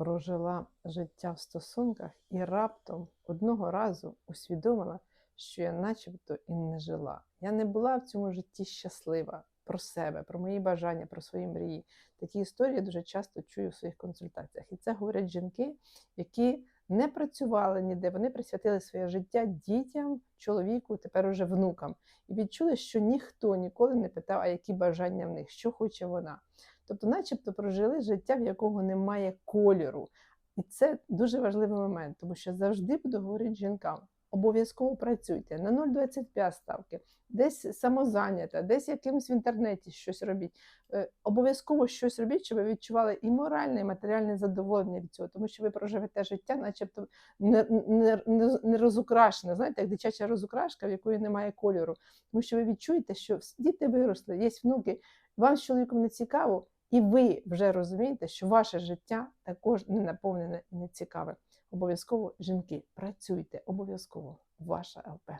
прожила життя в стосунках і раптом одного разу усвідомила, що я начебто і не жила. Я не була в цьому житті щаслива про себе, про мої бажання, про свої мрії. Такі історії дуже часто чую в своїх консультаціях. І це говорять жінки, які не працювали ніде, вони присвятили своє життя дітям, чоловіку, тепер уже внукам, і відчули, що ніхто ніколи не питав, а які бажання в них, що хоче вона. Тобто, начебто, прожили життя, в якого немає кольору. І це дуже важливий момент, тому що завжди буду говорити жінкам: обов'язково працюйте на 0,25 ставки, десь самозайнята, десь якимось в інтернеті щось робіть. Е, Обов'язково щось робіть, щоб ви відчували і моральне, і матеріальне задоволення від цього, тому що ви проживете життя, начебто не, не, не, не розукрашене, знаєте, як дитяча розукрашка, в якої немає кольору. Тому що ви відчуєте, що діти виросли, є внуки, вам з чоловіком не цікаво, і ви вже розумієте, що ваше життя також не наповнене і не цікаве. Обов'язково жінки, працюйте, обов'язково ваша ЛП.